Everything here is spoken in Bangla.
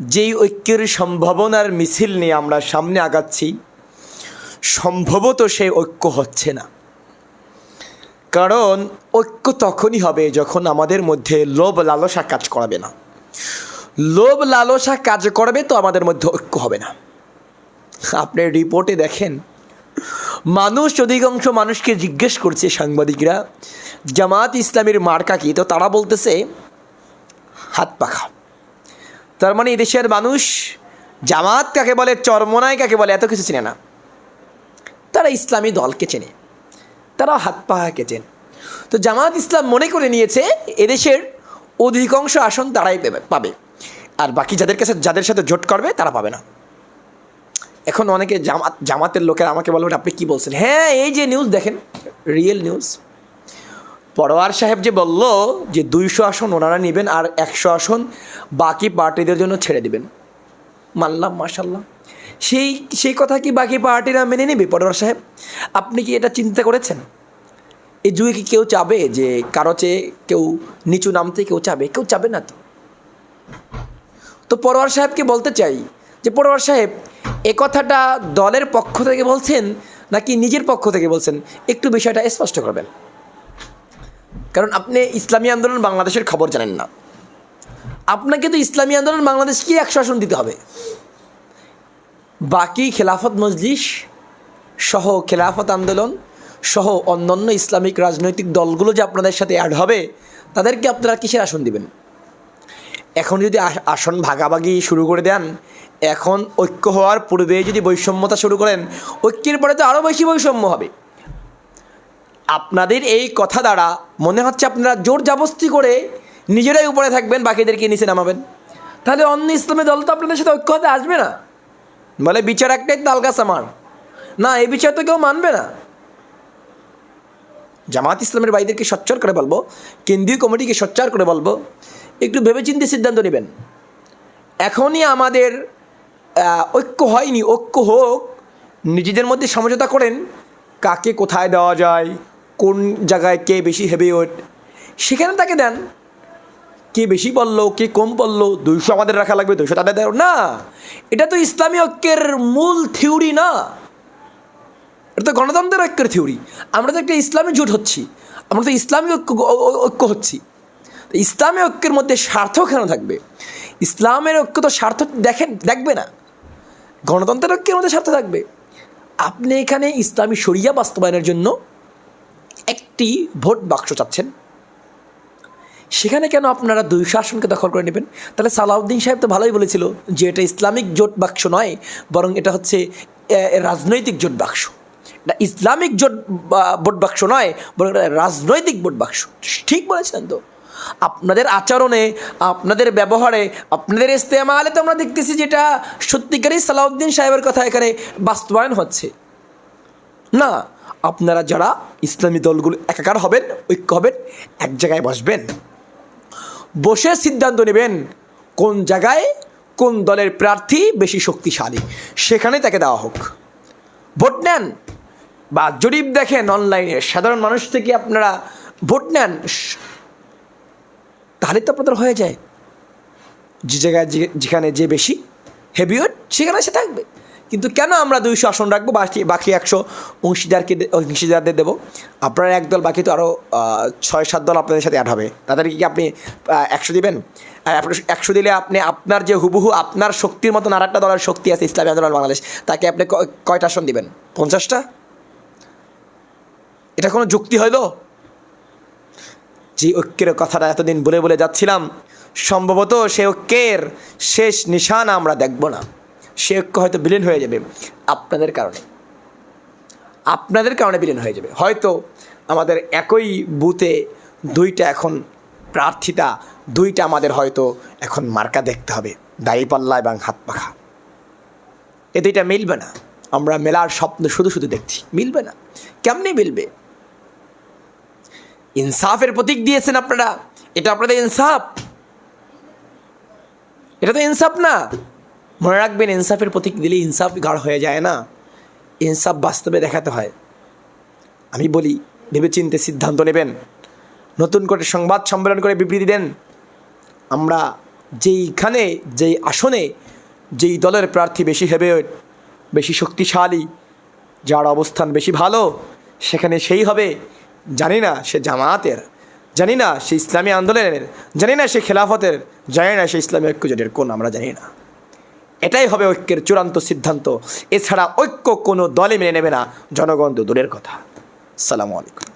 যেই ঐক্যের সম্ভাবনার মিছিল নিয়ে আমরা সামনে আগাচ্ছি, সম্ভবত সেই ঐক্য হচ্ছে না। কারণ ঐক্য তখনই হবে যখন আমাদের মধ্যে লোভ লালসা কাজ করাবে না। লোভ লালসা কাজ করবে তো আমাদের মধ্যে ঐক্য হবে না। আপনি রিপোর্টে দেখেন, মানুষ অধিকাংশ মানুষকে জিজ্ঞেস করছে সাংবাদিকরা, জামাত ইসলামের মার্কা কি? তো তারা বলতেছে, হাত পাখা। তার মানে এদেশের মানুষ জামাত কাকে বলে চরমনায় কাকে বলে, এত কিছু চেনে না। তারা ইসলামী দলকে চেনে, তারা হাত পাহাকে চেনে। তো জামাত ইসলাম মনে করে নিয়েছে, এদেশের অধিকাংশ আসন তারাই পেবে- আর বাকি যাদের কাছে, যাদের সাথে জোট করবে, তারা পাবে না। এখন অনেকে জামাত, জামাতের লোকেরা আমাকে বলবেন আপনি কী বলছেন? হ্যাঁ এই যে নিউজ দেখেন রিয়েল নিউজ পরোয়ার সাহেব যে বলল যে দুইশো আসন ওনারা নেবেন আর একশো আসন বাকি পার্টিদের জন্য ছেড়ে দিবেন। মানলাম মাশাল্লাহ সেই সেই কথা কি বাকি পার্টিরা মেনে নেবে, পরোয়ার সাহেব? আপনি কি এটা চিন্তা করেছেন? এই যুগে কি কেউ চাবে যে কারও চেয়ে কেউ নিচু নামতে কেউ চাবে? কেউ চাবে না তো। তো পরোয়ার সাহেবকে বলতে চাই যে, পরোয়ার সাহেব, এ কথাটা দলের পক্ষ থেকে বলছেন নাকি নিজের পক্ষ থেকে বলছেন? একটু বিষয়টা স্পষ্ট করবেন। কারণ আপনি ইসলামী আন্দোলন বাংলাদেশের খবর জানেন না। আপনাকে তো ইসলামী আন্দোলন বাংলাদেশকে একশো আসন দিতে হবে। বাকি খেলাফত মজলিস সহ খেলাফত আন্দোলন সহ অন্যান্য ইসলামিক রাজনৈতিক দলগুলো যে আপনাদের সাথে অ্যাড হবে, তাদেরকে আপনারা কিসের আসন দিবেন? এখন যদি আসন ভাগাভাগি শুরু করে দেন, এখন ঐক্য হওয়ার পূর্বে যদি বৈষম্যতা শুরু করেন, ঐক্যের পরে তো আরও বেশি বৈষম্য হবে। আপনাদের এই কথা দ্বারা মনে হচ্ছে আপনারা জোর জাবস্তি করে নিজেরাই উপরে থাকবেন বাকিদেরকে নিচে নামাবেন? তাহলে অন্য ইসলামী দল তো আপনাদের সাথে ঐক্য হতে আসবে না। বলে, বিচার একটাই তালগাছ আমার না, এই বিচার তো কেউ মানবে না। জামাত ইসলামের ভাইদেরকে সচ্চর করে বলব? কেন্দ্রীয় কমিটিকে সচ্চার করে বলব? একটু ভেবেচিন্তে সিদ্ধান্ত নেবেন। এখনই আমাদের ঐক্য হয়নি, ঐক্য হোক, নিজেদের মধ্যে সমঝোতা করেন, কাকে কোথায় দেওয়া যায়, কোন জায়গায় কে বেশি হেভি ওয়েট সেখানে তাকে দেন। কে বেশি বলল, কে কম বলল, দুইশো আমাদের রাখা লাগবে, দুইশো তাদের দেয় না, এটা তো ইসলামী ঐক্যের মূল থিওরি না। এটা তো গণতন্ত্রের ঐক্যের থিওরি। আমরা তো একটা ইসলামী জোট হচ্ছি। আমরা তো ইসলামী ঐক্য ঐক্য হচ্ছি। ইসলামী ঐক্যের মধ্যে স্বার্থ কেন থাকবে? ইসলামের ঐক্য তো স্বার্থ দেখেন, দেখবে না। গণতন্ত্রের ঐক্যের মধ্যে স্বার্থ থাকবে। আপনি এখানে ইসলামী শরিয়া বাস্তবায়নের জন্য একটি ভোট বাক্স চাচ্ছেন। সেখানে কেন আপনারা দুইশো আসনকে দখল করে নেবেন? তাহলে সালাউদ্দিন সাহেব তো ভালোই বলেছিল যে এটা ইসলামিক জোট বাক্স নয়, বরং এটা হচ্ছে রাজনৈতিক জোট বাক্স। এটা ইসলামিক জোট ভোট বাক্স নয়, বরং এটা রাজনৈতিক ভোট বাক্স। ঠিক বলেছেন তো? আপনাদের আচরণে, আপনাদের ব্যবহারে, আপনাদের ইস্তেমালে তো আমরা দেখতেছি যেটা সত্যিকারই সালাউদ্দিন সাহেবের কথা এখানে বাস্তবায়ন হচ্ছে। না, আপনারা যারা ইসলামী দলগুলো একাকার হবেন, ঐক্য হবেন, এক জায়গায় বসবেন। বসে সিদ্ধান্ত নেবেন কোন জায়গায় কোন দলের প্রার্থী বেশি শক্তিশালী। সেখানে তাকে দেওয়া হোক। ভোট নেন। বা জরিপ দেখেন অনলাইনে। সাধারণ মানুষ থেকে আপনারা ভোট নেন। তাহলে তো আপনাদের হয়ে যায়। যে জায়গায় যেখানে যে বেশি হেভিওয়েট সেখানে সে থাকবে। কিন্তু কেন আমরা দুইশো আসন রাখব? বাকি বাকি একশো অংশীদারকে অংশীদারদের দেবো। আপনারা একদল বাকি তো আরও ছয়, সাত দল আপনাদের সাথে অ্যাড হবে। তাদেরকে কি আপনি একশো দিবেন? আর একশো দিলে আপনি, আপনার যে হুবহু আপনার শক্তির মতন আর একটা দলের শক্তি আছে, ইসলামী আন্দোলন বাংলাদেশ, তাকে আপনি কয়টা আসন দিবেন? পঞ্চাশটা? এটা কোনো যুক্তি হইল? যে ঐক্যের কথাটা এতদিন বলে বলে যাচ্ছিলাম, সম্ভবত সে ঐক্যের শেষ নিশান আমরা দেখব না। সে ঐক্য হয়তো বিলীন হয়ে যাবে আপনাদের কারণে। আপনাদের কারণে বিলীন হয়ে যাবে। হয়তো আমাদের একই বুথে দুইটা এখন প্রার্থিতা, দুইটা আমাদের হয়তো এখন মার্কা দেখতে হবে দাড়িপাল্লা এবং হাত পাখা। এ দুইটা মিলবে না। আমরা মেলার স্বপ্ন শুধু শুধু দেখছি। মিলবে না। কেমনি মিলবে? ইনসাফের প্রতীক দিয়েছেন আপনারা। এটা আপনাদের ইনসাফ। এটা তো ইনসাফ না। মনে রাখবেন ইনসাফের প্রতীক দিলে ইনসাফ গাঢ় হয়ে যায় না। ইনসাফ বাস্তবে দেখাতে হয়। আমি বলি, ভেবেচিন্তে সিদ্ধান্ত নেবেন। নতুন করে সংবাদ সম্মেলন করে বিবৃতি দেন। আমরা যেইখানে, যেই আসনে, যেই দলের প্রার্থী বেশি হবে, বেশি শক্তিশালী, যার অবস্থান বেশি ভালো, সেখানে সেই হবে। জানি না সে জামায়াতের, জানি না সে ইসলামী আন্দোলনের, জানি না সে খেলাফতের, জানি না সে ইসলামী ঐক্যজোটের কোন, আমরা জানি না। এটাই হবে ঐক্যের চূড়ান্ত সিদ্ধান্ত। এছাড়া ঐক্য কোনো দলে মেনে নেবে না। জনগণ দূরের কথা। সালামু আলাইকুম।